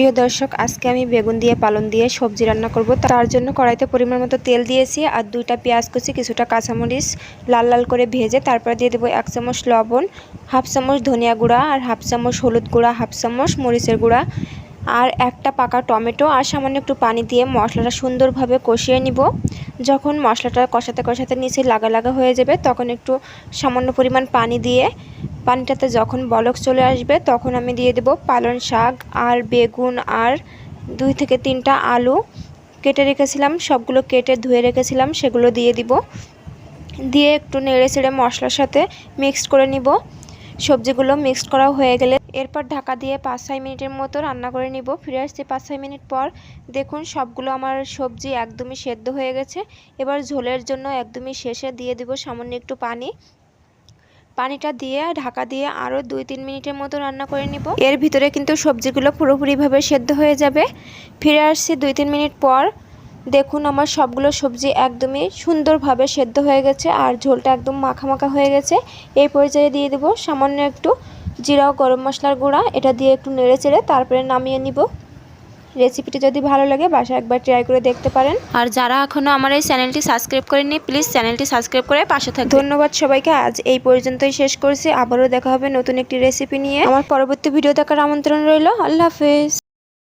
প্রিয় দর্শক, আজকে আমি বেগুন দিয়ে পালন দিয়ে সবজি রান্না করব। তার জন্য কড়াইতে পরিমাণ মতো তেল দিয়েছি আর দুইটা পেঁয়াজ কুচি, কিছুটা কাঁচামরিচ লাল লাল করে ভেজে তারপর দিয়ে দেবো এক চামচ লবণ, হাফ চামচ ধনিয়া গুঁড়া আর হাফ চামচ হলুদ গুঁড়া, হাফ চামচ মরিচের গুঁড়া আর একটা পাকা টমেটো আর সামান্য একটু পানি দিয়ে মশলাটা সুন্দরভাবে কষিয়ে নিব। যখন মশলাটা কষাতে কষাতে নিচে লাগা লাগা হয়ে যাবে, তখন একটু সামান্য পরিমাণ পানি দিয়ে পানিটাতে যখন বলক চলে আসবে, তখন আমি দিয়ে দেব পালং শাক আর বেগুন আর দুই থেকে তিনটা আলু। কেটে রেখেছিলাম, সবগুলো কেটে ধুয়ে রেখেছিলাম, সেগুলো দিয়ে দিব। দিয়ে একটু নেড়ে চেড়ে মশলার সাথে মিক্সড করে নিব। সবজিগুলো মিক্সড করা হয়ে গেলে এরপর ঢাকা দিয়ে পাঁচ ছয় মিনিটের মতো রান্না করে নিব। ফিরে আসছি পাঁচ ছয় মিনিট পর। দেখুন, সবগুলো আমার সবজি একদমই সেদ্ধ হয়ে গেছে। এবার ঝোলের জন্য একদমই শেষে দিয়ে দিব সামান্য একটু পানি। পানিটা দিয়ে, ঢাকা দিয়ে আরও দুই তিন মিনিটের মতো রান্না করে নিব। এর ভিতরে কিন্তু সবজিগুলো পুরোপুরিভাবে সেদ্ধ হয়ে যাবে। ফিরে আসছি দুই তিন মিনিট পর। দেখুন, আমার সবগুলো সবজি একদমই সুন্দরভাবে সেদ্ধ হয়ে গেছে আর ঝোলটা একদম মাখা মাখা হয়ে গেছে। এই পর্যায়ে দিয়ে দেব সামান্য একটু জিরা ও গরম মশলার গুঁড়া। এটা দিয়ে একটু নেড়ে চেড়ে তারপরে নামিয়ে নিব। রেসিপিটি যদি ভালো লাগে বাসায় একবার ট্রাই করে দেখতে পারেন। আর যারা এখনও আমার এই চ্যানেলটি সাবস্ক্রাইব করেননি প্লিজ চ্যানেলটি সাবস্ক্রাইব করে পাশে থাকুন ধন্যবাদ সবাইকে আজ এই পর্যন্তই শেষ করছি। আবারও দেখা হবে নতুন একটি রেসিপি নিয়ে। আমার পরবর্তী ভিডিও দেখার আমন্ত্রণ রইল। আল্লাহ হাফেজ।